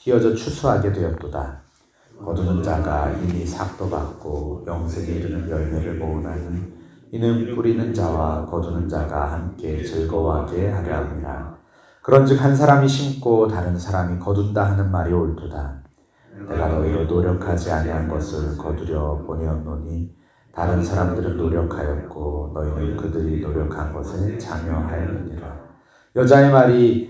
휘어져 추수하게 되었도다. 거두는 자가 이미 삭도 받고 영생에 이르는 열매를 모으나니 이는 뿌리는 자와 거두는 자가 함께 즐거워하게 하려 함이라. 그런즉 한 사람이 심고 다른 사람이 거둔다 하는 말이 옳도다. 내가 너희로 노력하지 아니한 것을 거두려 보내었노니 다른 사람들은 노력하였고 너희는 그들이 노력한 것에 참여하였느니라. 여자의 말이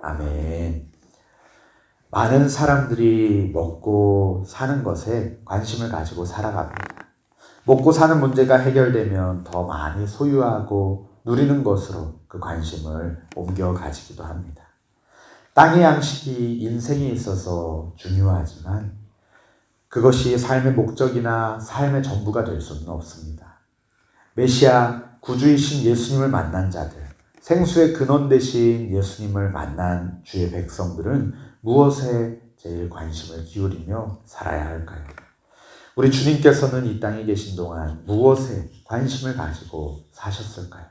아멘. 많은 사람들이 먹고 사는 것에 관심을 가지고 살아갑니다. 먹고 사는 문제가 해결되면 더 많이 소유하고 누리는 것으로 그 관심을 옮겨 가지기도 합니다. 땅의 양식이 인생에 있어서 중요하지만 그것이 삶의 목적이나 삶의 전부가 될 수는 없습니다. 메시아 구주이신 예수님을 만난 자들, 생수의 근원 대신 예수님을 만난 주의 백성들은 무엇에 제일 관심을 기울이며 살아야 할까요? 우리 주님께서는 이 땅에 계신 동안 무엇에 관심을 가지고 사셨을까요?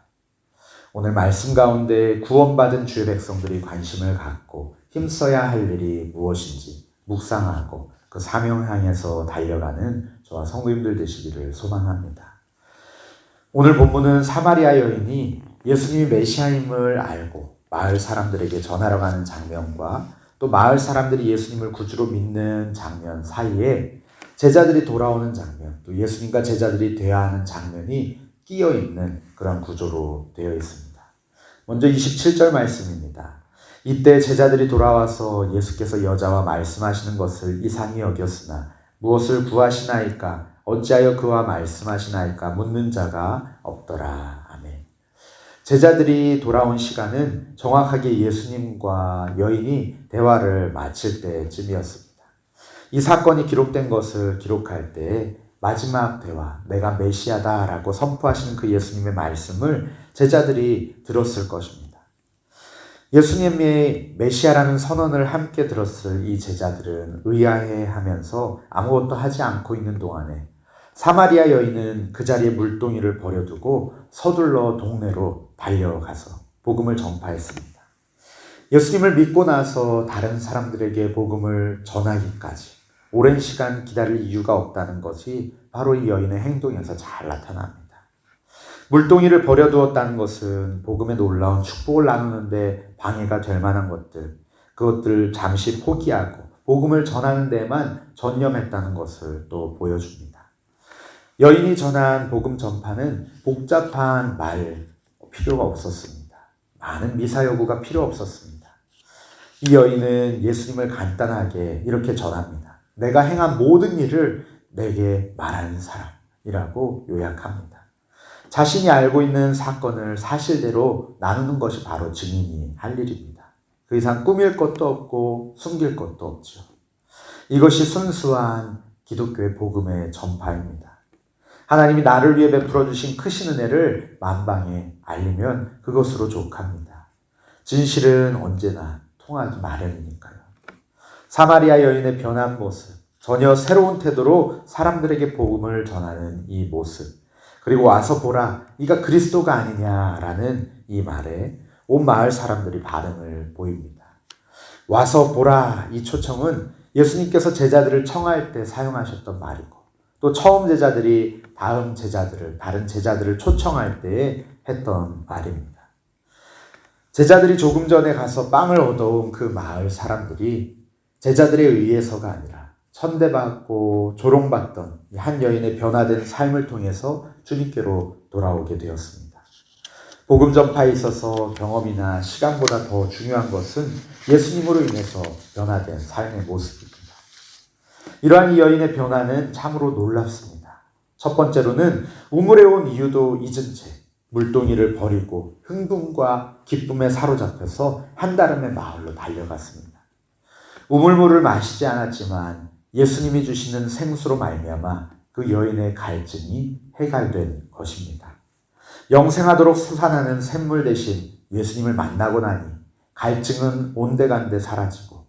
오늘 말씀 가운데 구원받은 주의 백성들이 관심을 갖고 힘써야 할 일이 무엇인지 묵상하고 그 사명 향해서 달려가는 저와 성도님들 되시기를 소망합니다. 오늘 본문은 사마리아 여인이 예수님이 메시아임을 알고 마을 사람들에게 전하러 가는 장면과 또 마을 사람들이 예수님을 구주로 믿는 장면 사이에 제자들이 돌아오는 장면, 또 예수님과 제자들이 대화하는 장면이 끼어 있는 그런 구조로 되어 있습니다. 먼저 27절 말씀입니다. 이때 제자들이 돌아와서 예수께서 여자와 말씀하시는 것을 이상히 여겼으나 무엇을 구하시나이까 어찌하여 그와 말씀하시나이까 묻는 자가 없더라. 제자들이 돌아온 시간은 정확하게 예수님과 여인이 대화를 마칠 때쯤이었습니다. 이 사건이 기록된 것을 기록할 때 마지막 대화, 내가 메시아다라고 선포하시는 그 예수님의 말씀을 제자들이 들었을 것입니다. 예수님의 메시아라는 선언을 함께 들었을 이 제자들은 의아해 하면서 아무것도 하지 않고 있는 동안에 사마리아 여인은 그 자리에 물동이를 버려두고 서둘러 동네로 달려가서 복음을 전파했습니다. 예수님을 믿고 나서 다른 사람들에게 복음을 전하기까지 오랜 시간 기다릴 이유가 없다는 것이 바로 이 여인의 행동에서 잘 나타납니다. 물동이를 버려두었다는 것은 복음의 놀라운 축복을 나누는데 방해가 될 만한 것들, 그것들 잠시 포기하고 복음을 전하는 데만 전념했다는 것을 또 보여줍니다. 여인이 전한 복음 전파는 복잡한 말 필요가 없었습니다. 많은 미사 여구가 필요 없었습니다. 이 여인은 예수님을 간단하게 이렇게 전합니다. 내가 행한 모든 일을 내게 말하는 사람이라고 요약합니다. 자신이 알고 있는 사건을 사실대로 나누는 것이 바로 증인이 할 일입니다. 그 이상 꾸밀 것도 없고 숨길 것도 없죠. 이것이 순수한 기독교의 복음의 전파입니다. 하나님이 나를 위해 베풀어 주신 크신 은혜를 만방에 알리면 그것으로 족합니다. 진실은 언제나 통하기 마련이니까요. 사마리아 여인의 변한 모습, 전혀 새로운 태도로 사람들에게 복음을 전하는 이 모습. 그리고 와서 보라, 네가 그리스도가 아니냐라는 이 말에 온 마을 사람들이 반응을 보입니다. 와서 보라 이 초청은 예수님께서 제자들을 청할 때 사용하셨던 말이고 또 처음 제자들이 다음 제자들을 다른 제자들을 초청할 때 했던 말입니다. 제자들이 조금 전에 가서 빵을 얻어온 그 마을 사람들이 제자들에 의해서가 아니라 천대받고 조롱받던 한 여인의 변화된 삶을 통해서 주님께로 돌아오게 되었습니다. 복음 전파에 있어서 경험이나 시간보다 더 중요한 것은 예수님으로 인해서 변화된 삶의 모습입니다. 이러한 이 여인의 변화는 참으로 놀랍습니다. 첫 번째로는 우물에 온 이유도 잊은 채 물동이를 버리고 흥분과 기쁨에 사로잡혀서 한달음의 마을로 달려갔습니다. 우물물을 마시지 않았지만 예수님이 주시는 생수로 말미암아 그 여인의 갈증이 해갈된 것입니다. 영생하도록 솟아나는 샘물 대신 예수님을 만나고 나니 갈증은 온데간데 사라지고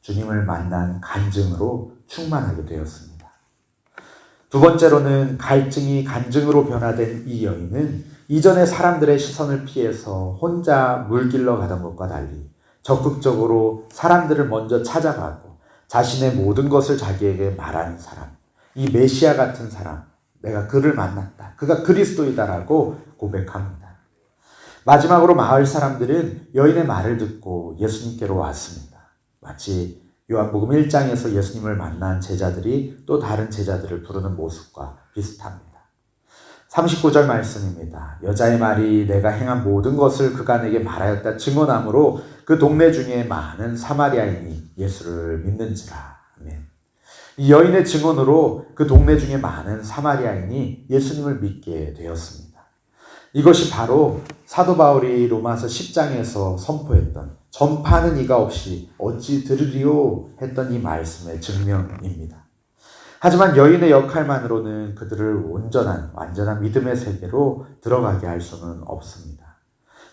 주님을 만난 간증으로 충만하게 되었습니다. 두 번째로는 갈증이 간증으로 변화된 이 여인은 이전의 사람들의 시선을 피해서 혼자 물길러 가던 것과 달리 적극적으로 사람들을 먼저 찾아가고 자신의 모든 것을 자기에게 말하는 사람, 이 메시아 같은 사람, 내가 그를 만났다. 그가 그리스도이다라고 고백합니다. 마지막으로 마을 사람들은 여인의 말을 듣고 예수님께로 왔습니다. 마치 요한복음 1장에서 예수님을 만난 제자들이 또 다른 제자들을 부르는 모습과 비슷합니다. 39절 말씀입니다. 여자의 말이 내가 행한 모든 것을 그가 내게 말하였다 증언함으로 그 동네 중에 많은 사마리아인이 예수를 믿는지라. 아멘. 이 여인의 증언으로 그 동네 중에 많은 사마리아인이 예수님을 믿게 되었습니다. 이것이 바로 사도 바울이 로마서 10장에서 선포했던 전파는 이가 없이 어찌 들으리요 했던 이 말씀의 증명입니다. 하지만 여인의 역할만으로는 그들을 온전한 완전한 믿음의 세계로 들어가게 할 수는 없습니다.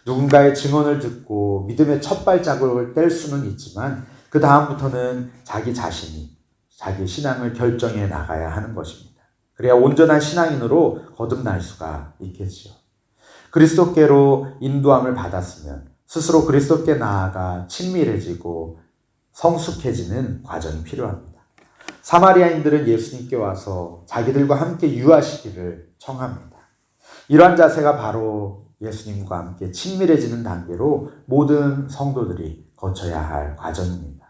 누군가의 증언을 듣고 믿음의 첫 발자국을 뗄 수는 있지만 그 다음부터는 자기 자신이 자기 신앙을 결정해 나가야 하는 것입니다. 그래야 온전한 신앙인으로 거듭날 수가 있겠지요. 그리스도께로 인도함을 받았으면 스스로 그리스도께 나아가 친밀해지고 성숙해지는 과정이 필요합니다. 사마리아인들은 예수님께 와서 자기들과 함께 유하시기를 청합니다. 이러한 자세가 바로 예수님과 함께 친밀해지는 단계로 모든 성도들이 거쳐야 할 과정입니다.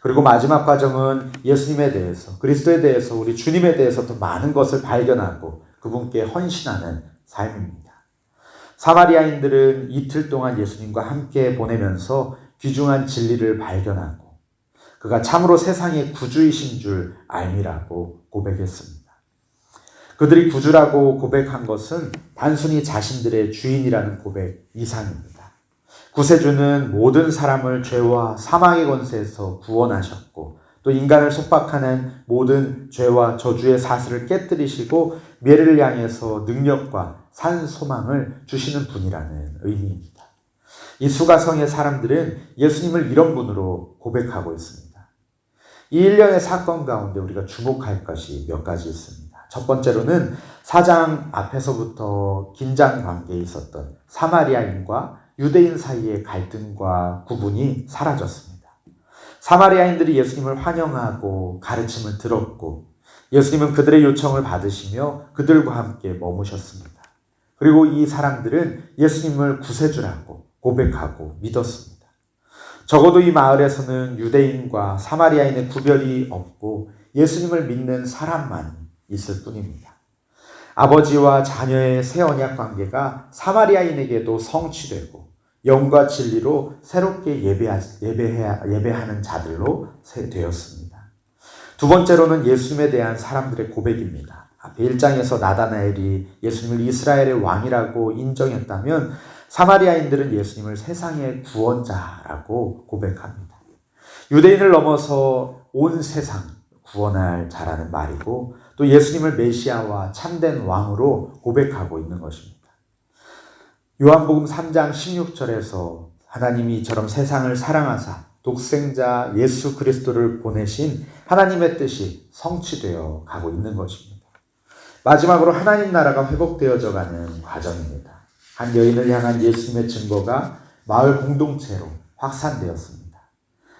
그리고 마지막 과정은 예수님에 대해서, 그리스도에 대해서, 우리 주님에 대해서 더 많은 것을 발견하고 그분께 헌신하는 삶입니다. 사마리아인들은 이틀 동안 예수님과 함께 보내면서 귀중한 진리를 발견하고 그가 참으로 세상의 구주이신 줄 알미라고 고백했습니다. 그들이 구주라고 고백한 것은 단순히 자신들의 주인이라는 고백 이상입니다. 구세주는 모든 사람을 죄와 사망의 권세에서 구원하셨고 또 인간을 속박하는 모든 죄와 저주의 사슬을 깨뜨리시고 미래를 향해서 능력과 산 소망을 주시는 분이라는 의미입니다. 이 수가성의 사람들은 예수님을 이런 분으로 고백하고 있습니다. 이 일련의 사건 가운데 우리가 주목할 것이 몇 가지 있습니다. 첫 번째로는 사장 앞에서부터 긴장 관계에 있었던 사마리아인과 유대인 사이의 갈등과 구분이 사라졌습니다. 사마리아인들이 예수님을 환영하고 가르침을 들었고 예수님은 그들의 요청을 받으시며 그들과 함께 머무셨습니다. 그리고 이 사람들은 예수님을 구세주라고 고백하고 믿었습니다. 적어도 이 마을에서는 유대인과 사마리아인의 구별이 없고 예수님을 믿는 사람만 있을 뿐입니다. 아버지와 자녀의 새 언약 관계가 사마리아인에게도 성취되고 영과 진리로 새롭게 예배하, 예배하는 자들로 되었습니다. 두 번째로는 예수님에 대한 사람들의 고백입니다. 앞에 1장에서 나다나엘이 예수님을 이스라엘의 왕이라고 인정했다면 사마리아인들은 예수님을 세상의 구원자라고 고백합니다. 유대인을 넘어서 온 세상 구원할 자라는 말이고 또 예수님을 메시아와 참된 왕으로 고백하고 있는 것입니다. 요한복음 3장 16절에서 하나님이 이처럼 세상을 사랑하사 독생자 예수 그리스도를 보내신 하나님의 뜻이 성취되어 가고 있는 것입니다. 마지막으로 하나님 나라가 회복되어져 가는 과정입니다. 한 여인을 향한 예수님의 증거가 마을 공동체로 확산되었습니다.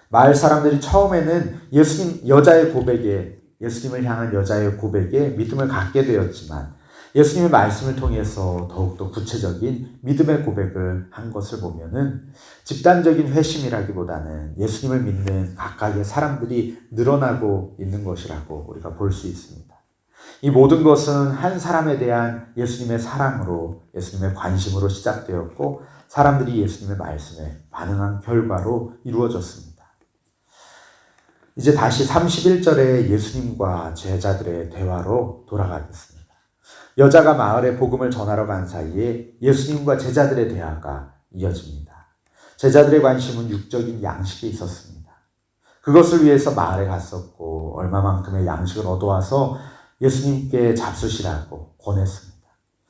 마을 사람들이 처음에는 예수님 여자의 고백에 예수님을 향한 여자의 고백에 믿음을 갖게 되었지만 예수님의 말씀을 통해서 더욱더 구체적인 믿음의 고백을 한 것을 보면은 집단적인 회심이라기보다는 예수님을 믿는 각각의 사람들이 늘어나고 있는 것이라고 우리가 볼 수 있습니다. 이 모든 것은 한 사람에 대한 예수님의 사랑으로 예수님의 관심으로 시작되었고 사람들이 예수님의 말씀에 반응한 결과로 이루어졌습니다. 이제 다시 31절에 예수님과 제자들의 대화로 돌아가겠습니다. 여자가 마을에 복음을 전하러 간 사이에 예수님과 제자들의 대화가 이어집니다. 제자들의 관심은 육적인 양식에 있었습니다. 그것을 위해서 마을에 갔었고 얼마만큼의 양식을 얻어와서 예수님께 잡수시라고 권했습니다.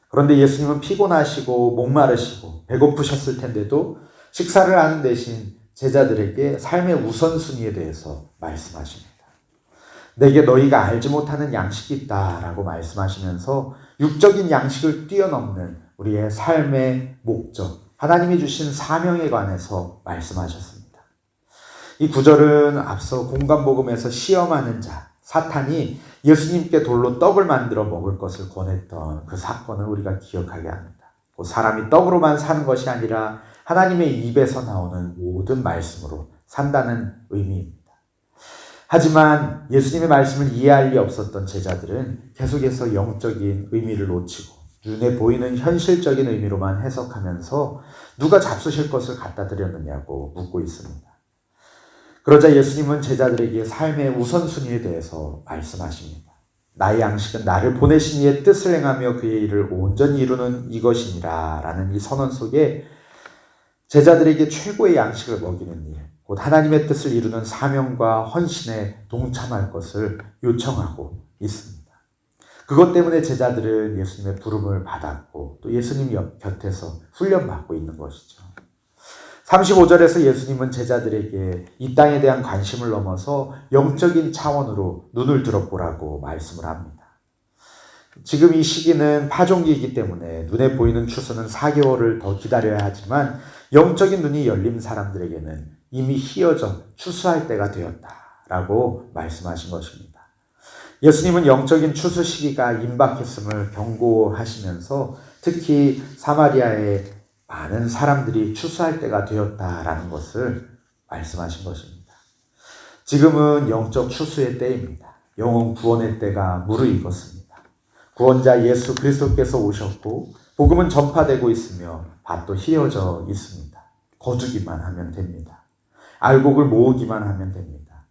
그런데 예수님은 피곤하시고 목마르시고 배고프셨을 텐데도 식사를 하는 대신 제자들에게 삶의 우선순위에 대해서 말씀하십니다. 내게 너희가 알지 못하는 양식이 있다라고 말씀하시면서 육적인 양식을 뛰어넘는 우리의 삶의 목적, 하나님이 주신 사명에 관해서 말씀하셨습니다. 이 구절은 앞서 공간복음에서 시험하는 자, 사탄이 예수님께 돌로 떡을 만들어 먹을 것을 권했던 그 사건을 우리가 기억하게 합니다. 그 사람이 떡으로만 사는 것이 아니라 하나님의 입에서 나오는 모든 말씀으로 산다는 의미입니다. 하지만 예수님의 말씀을 이해할 리 없었던 제자들은 계속해서 영적인 의미를 놓치고 눈에 보이는 현실적인 의미로만 해석하면서 누가 잡수실 것을 갖다 드렸느냐고 묻고 있습니다. 그러자 예수님은 제자들에게 삶의 우선순위에 대해서 말씀하십니다. 나의 양식은 나를 보내신 이의 뜻을 행하며 그의 일을 온전히 이루는 이것이니라 라는 이 선언 속에 제자들에게 최고의 양식을 먹이는 일, 곧 하나님의 뜻을 이루는 사명과 헌신에 동참할 것을 요청하고 있습니다. 그것 때문에 제자들은 예수님의 부름을 받았고 또 예수님 옆 곁에서 훈련받고 있는 것이죠. 35절에서 예수님은 제자들에게 이 땅에 대한 관심을 넘어서 영적인 차원으로 눈을 들어보라고 말씀을 합니다. 지금 이 시기는 파종기이기 때문에 눈에 보이는 추수는 4개월을 더 기다려야 하지만 영적인 눈이 열린 사람들에게는 이미 희어져 추수할 때가 되었다라고 말씀하신 것입니다. 예수님은 영적인 추수 시기가 임박했음을 경고하시면서 특히 사마리아의 많은 사람들이 추수할 때가 되었다라는 것을 말씀하신 것입니다. 지금은 영적 추수의 때입니다. 영혼 구원의 때가 무르익었습니다. 구원자 예수 그리스도께서 오셨고 복음은 전파되고 있으며 밭도 휘어져 있습니다. 거두기만 하면 됩니다. 알곡을 모으기만 하면 됩니다.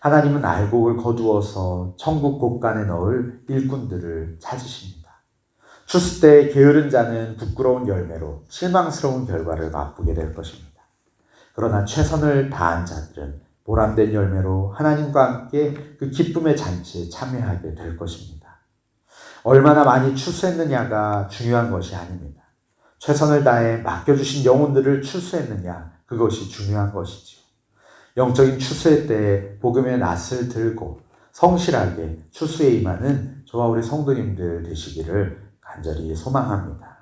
하나님은 알곡을 거두어서 천국 곳간에 넣을 일꾼들을 찾으십니다. 추수 때 게으른 자는 부끄러운 열매로 실망스러운 결과를 맛보게 될 것입니다. 그러나 최선을 다한 자들은 보람된 열매로 하나님과 함께 그 기쁨의 잔치에 참여하게 될 것입니다. 얼마나 많이 추수했느냐가 중요한 것이 아닙니다. 최선을 다해 맡겨주신 영혼들을 추수했느냐, 그것이 중요한 것이지요. 영적인 추수의 때에 복음의 낯을 들고 성실하게 추수에 임하는 저와 우리 성도님들 되시기를 간절히 소망합니다.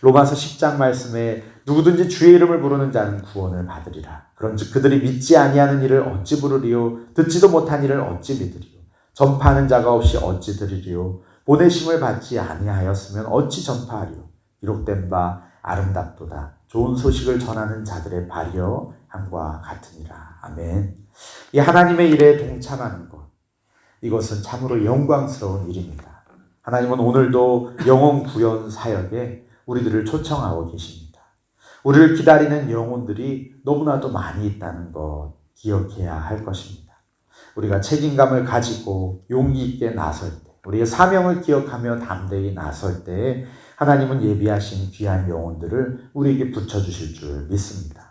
로마서 10장 말씀에 누구든지 주의 이름을 부르는 자는 구원을 받으리라. 그런즉 그들이 믿지 아니하는 일을 어찌 부르리요 듣지도 못한 일을 어찌 믿으리요 전파하는 자가 없이 어찌 들으리요 보내심을 받지 아니하였으면 어찌 전파하리요 기록된 바 아름답도다 좋은 소식을 전하는 자들의 발이여 함과 같으니라. 아멘. 이 하나님의 일에 동참하는 것 이것은 참으로 영광스러운 일입니다. 하나님은 오늘도 영혼 구현 사역에 우리들을 초청하고 계십니다. 우리를 기다리는 영혼들이 너무나도 많이 있다는 것 기억해야 할 것입니다. 우리가 책임감을 가지고 용기 있게 나설 때, 우리의 사명을 기억하며 담대히 나설 때 하나님은 예비하신 귀한 영혼들을 우리에게 붙여주실 줄 믿습니다.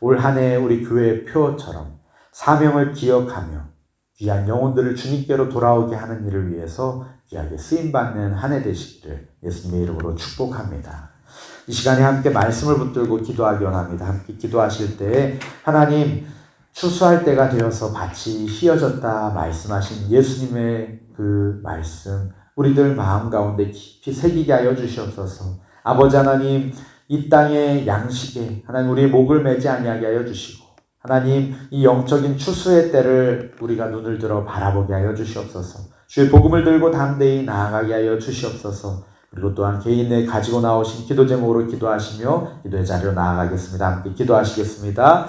올 한 해 우리 교회의 표처럼 사명을 기억하며 귀한 영혼들을 주님께로 돌아오게 하는 일을 위해서 귀하게 쓰임받는 한 해 되시기를 예수님의 이름으로 축복합니다. 이 시간에 함께 말씀을 붙들고 기도하기 원합니다. 함께 기도하실 때 하나님 추수할 때가 되어서 밭이 휘어졌다 말씀하신 예수님의 그 말씀 우리들 마음 가운데 깊이 새기게 하여 주시옵소서. 아버지 하나님 이 땅의 양식에 하나님 우리의 목을 매지 아니하게 하여 주시고 하나님 이 영적인 추수의 때를 우리가 눈을 들어 바라보게 하여 주시옵소서. 주의 복음을 들고 담대히 나아가게 하여 주시옵소서. 그리고 또한 개인에 가지고 나오신 기도 제목으로 기도하시며 기도의 자리로 나아가겠습니다. 함께 기도하시겠습니다.